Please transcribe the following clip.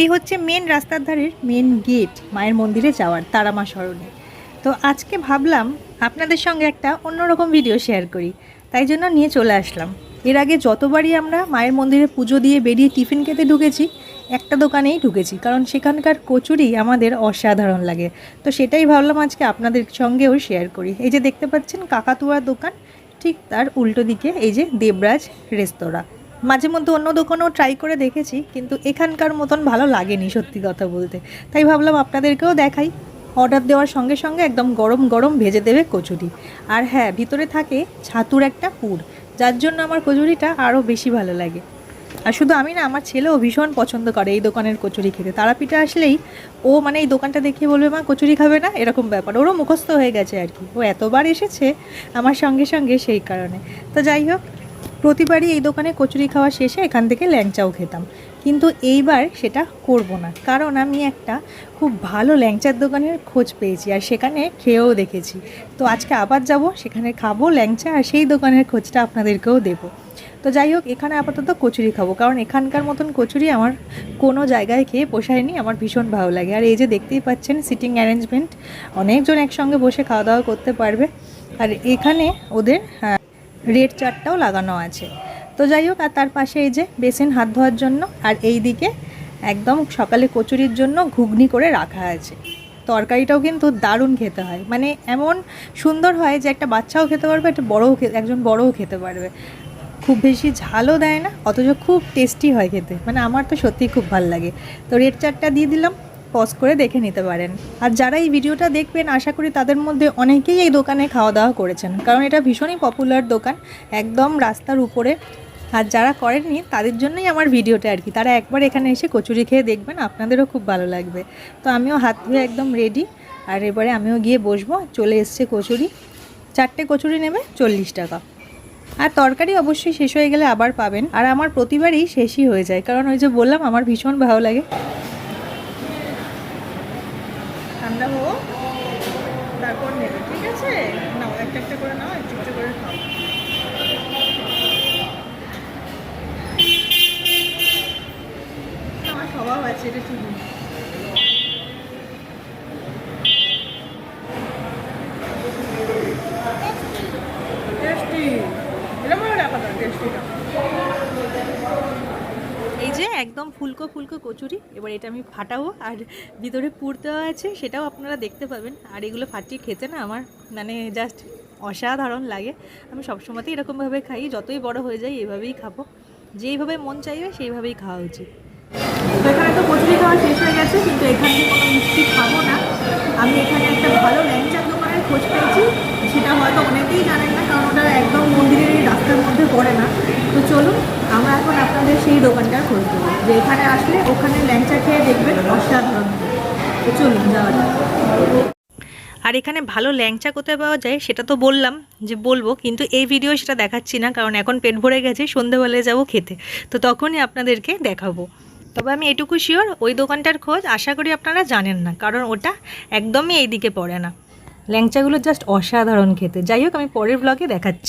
এই হচ্ছে মেন রাস্তার ধারের মেন গেট মায়ের মন্দিরে যাওয়ার তারামা স্মরণে তো আজকে ভাবলাম আপনাদের সঙ্গে একটা অন্যরকম ভিডিও শেয়ার করি। তাই জন্য নিয়ে চলে আসলাম। এর আগে যতবারই আমরা মায়ের মন্দিরে পুজো দিয়ে বেরিয়ে টিফিন খেতে ঢুকেছি, একটা দোকানেই ঢুকেছি, কারণ সেখানকার কচুরি আমাদের অসাধারণ লাগে। তো সেটাই ভাবলাম আজকে আপনাদের সঙ্গেও শেয়ার করি। এই যে দেখতে পাচ্ছেন কাকাতুয়ার দোকান, ঠিক তার উল্টো দিকে এই যে দেবরাজ রেস্তোরাঁ। মাঝে মধ্যে অন্য দোকানেও ট্রাই করে দেখেছি, কিন্তু এখানকার মতন ভালো লাগেনি সত্যি কথা বলতে। তাই ভাবলাম আপনাদেরকেও দেখাই। অর্ডার দেওয়ার সঙ্গে সঙ্গে একদম গরম গরম ভেজে দেবে কচুরি। আর হ্যাঁ ভিতরে থাকে ছাতুর একটা পুর, যার জন্য আমার কচুরিটা আরও বেশি ভালো লাগে। আর শুধু আমি না, আমার ছেলেও ভীষণ পছন্দ করে এই দোকানের কচুরি খেতে। তারাপীঠে আসলেই ও মানে এই দোকানটা দেখিয়ে বলবে, মা, কচুরি খাবে না? এরকম ব্যাপার। ওরও মুখস্থ হয়ে গেছে আর কি। ও এতবার এসেছে আমার সঙ্গে সঙ্গে সেই কারণে। তো যাই হোক প্রতিবারই এই দোকানে কচুরি খাওয়া শেষে এখান থেকে ল্যাংচাও খেতাম। কিন্তু এইবার সেটা করব না। কারণ আমি একটা খুব ভালো ল্যাংচার দোকানের খোঁজ পেয়েছি আর সেখানে খেয়েও দেখেছি। তো আজকে আবার যাব, সেখানে খাব ল্যাংচা আর সেই দোকানের খোঁজটা আপনাদেরকেও দেবো। তো যাই হোক, এখানে আপাতত কচুরি খাব। কারণ এখানকার মতন কচুরি আমার কোনো জায়গায় খেয়ে পোষায়নি, আমার ভীষণ ভালো লাগে। আর এই যে দেখতেই পাচ্ছেন সিটিং অ্যারেঞ্জমেন্ট অনেকজন একসঙ্গে বসে খাওয়া দাওয়া করতে পারবে। আর এখানে ওদের রেড চারটাও লাগানো আছে। তো যাই হোক, আর তার পাশে এই যে বেসিন হাত ধোয়ার জন্য, আর এই দিকে একদম সকালে কচুরির জন্য ঘুগনি করে রাখা আছে। তরকারিটাও কিন্তু দারুণ খেতে হয়। মানে এমন সুন্দর হয় যে একটা বাচ্চাও খেতে পারবে, একটা বড়ও একজন বড়ও খেতে পারবে। খুব বেশি ঝালও দেয় না, অথচ খুব টেস্টি হয় খেতে। মানে আমার তো সত্যিই খুব ভালো লাগে। তো রেড চারটা দিয়ে দিলাম। পজ করে দেখে নিতে পারেন। আর যারা এই ভিডিওটা দেখবেন, আশা করি তাদের মধ্যে অনেকেই এই দোকানে খাওয়া দাওয়া করেছেন। কারণ এটা ভীষণই পপুলার দোকান, একদম রাস্তার উপরে। আর যারা করেননি, তাদের জন্যই আমার ভিডিওটা আর কি। তারা একবার এখানে এসে কচুরি খেয়ে দেখবেন, আপনাদেরও খুব ভালো লাগবে। তো আমিও হাত ধুয়ে একদম রেডি আর এবারে আমিও গিয়ে বসবো, চলে এসছে কচুরি। চারটে কচুরি নেবে, চল্লিশ টাকা। আর তরকারি অবশ্যই শেষ হয়ে গেলে আবার পাবেন। আর আমার প্রতিবারই শেষই হয়ে যায়। কারণ ওই যে বললাম, আমার ভীষণ ভালো লাগে। ঠান্ডা হোক, তারপর নেবে, ঠিক আছে? নাও, একটা একটা করে নাও, একটু একটু করে খাও। আমার স্বভাব আছে, এটা ঠিক টেস্টি। এরকম রাখা টেস্টিটা একদম ফুলকো ফুলকো কচুরি। এবার এটা আমি ফাটাবো আর ভিতরে দেওয়া আছে, সেটাও আপনারা দেখতে পাবেন। আর এগুলো ফাটিয়ে খেতে না আমার মানে জাস্ট অসাধারণ লাগে। আমি সবসময়তেই এরকমভাবে খাই, যতই বড় হয়ে যায় এভাবেই খাব। যেইভাবে মন চাইবে সেইভাবেই খাওয়া উচিত। এখানে তো কচুরি খাওয়া শেষ হয়ে গেছে, কিন্তু এখান কোনো মিষ্টি খাব না। আমি এখানে একটা ভালো ল্যাংচার দোকানের খোঁজ পেয়েছি, সেটা হয়তো অনেকেই জানেন না, কারণ ওটা একদম মন্দিরের রাস্তার মধ্যে পড়ে না। তো চলুন আমরা এখন আপনাদের সেই দোকানটা খোঁজ যে এখানে আসলে ওখানে ল্যাংচা খেয়ে দেখবেন অসাধারণ। চলুন, যাওয়া যাক। আর এখানে ভালো ল্যাংচা কোথায় পাওয়া যায় সেটা তো বললাম যে বলব, কিন্তু এই ভিডিও সেটা দেখাচ্ছি না, কারণ এখন পেট ভরে গেছে, সন্ধেবেলায় যাব খেতে। তো তখনই আপনাদেরকে দেখাবো। তবে আমি এটুকু শিওর ওই দোকানটার খোঁজ আশা করি আপনারা জানেন না, কারণ ওটা একদমই এই দিকে পড়ে না। ল্যাংচাগুলো জাস্ট অসাধারণ খেতে। যাই হোক, আমি পরের ব্লগে দেখাচ্ছি।